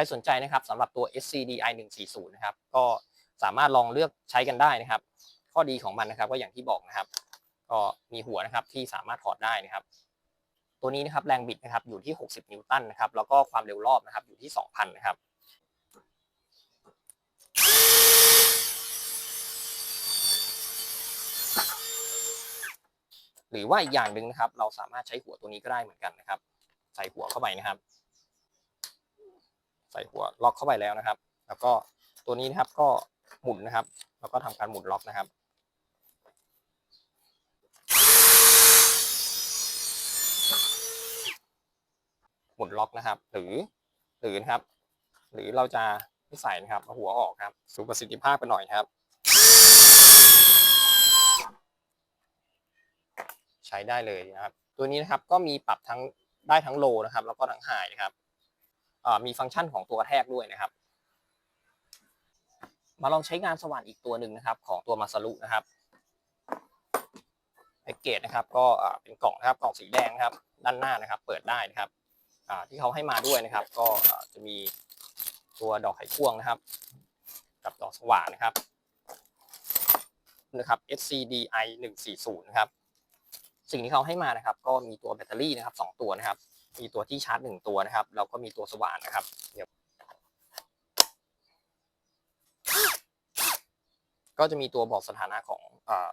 รสนใจนะครับสำหรับตัว SCDI 140นะครับก็สามารถลองเลือกใช้กันได้นะครับ ข้อดีของมันนะครับก็อย่างที่บอกนะครับ ก็มีหัวนะครับที่สามารถถอดได้นะครับ ตัวนี้นะครับแรงบิดนะครับอยู่ที่ 60 นิวตันนะครับแล้วก็ความเร็วรอบนะครับอยู่ที่ 2,000 นะครับหรือว่าอีกอย่างหนึ่งนะครับ เราสามารถใช้หัวตัวนี้ก็ได้เหมือนกันนะครับ ใส่หัวเข้าไปนะครับ ใส่หัวล็อกเข้าไปแล้วนะครับ แล้วก็ตัวนี้นะครับก็หมุนนะครับ แล้วก็ทำการหมุนล็อกนะครับ หมุนล็อกนะครับ หรือหรือนะครับ หรือเราจะไม่ใส่นะครับเอาหัวออกครับ สูประสิทธิภาพไปหน่อยครับ ใช้ได้เลยนะครับ ตัวนี้นะครับก็มีปรับทั้งได้ทั้งโลนะครับ แล้วก็ทั้งไฮนะครับ มีฟังก์ชันของตัวกระแทกด้วยนะครับ มาลองใช้งานสว่านอีกตัวหนึ่งนะครับ ของตัวมาซารุนะครับแพ็กเกจนะครับ ก็เป็นกล่องนะครับกล่องสีแดงนะครับ ด้านหน้านะครับ เปิดได้นะครับที่เขาให้มาด้วยนะครับ ก็จะมีตัวดอกไขควงนะครับ กับดอกสว่านนะครับนะครับ SCDI 140นะครับสิ่งที่เขาให้มานะครับ ก็มีตัวแบตเตอรี่นะครับสองตัวนะครับ มีตัวที่ชาร์จหนึ่งตัวนะครับแล้วก็มีตัวสว่านนะครับเดี๋ยวก็จะมีตัวบอกสถานะของ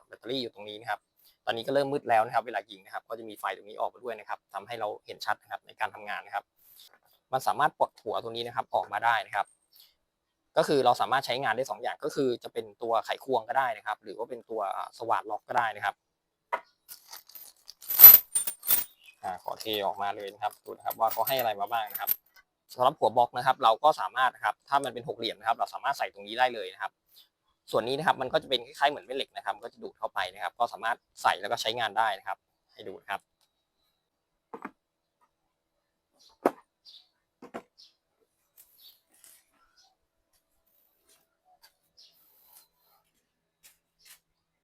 แบตเตอรี่อยู่ตรงนี้นะครับ ตอนนี้ก็เริ่มมืดแล้วนะครับ เวลายิงนะครับ ก็จะมีไฟตรงนี้ออกมาด้วยนะครับทำให้เราเห็นชัดนะครับในการทำงานนะครับ มันสามารถปลดหัวตรงนี้นะครับออกมาได้นะครับ ก็คือเราสามารถใช้งานได้สองอย่างก็คือจะเป็นตัวไขควงก็ได้นะครับ หรือว่าเป็นตัวสว่านล็อกก็ได้นะครับ อ่า ขอเทออกมาเลยนะครับดูนะครับว่าเขาให้อะไรมาบ้างนะครับสำหรับหัวบล็อกนะครับ เราก็สามารถนะครับถ้ามันเป็นหกเหลี่ยมนะครับ เราสามารถใส่ตรงนี้ได้เลยนะครับ ส่วนนี้นะครับมันก็จะเป็นคล้ายๆเหมือนแม่เหล็กนะครับ ก็จะดูดเข้าไปนะครับ ก็สามารถใส่แล้วก็ใช้งานได้นะครับ ให้ดูนะครับ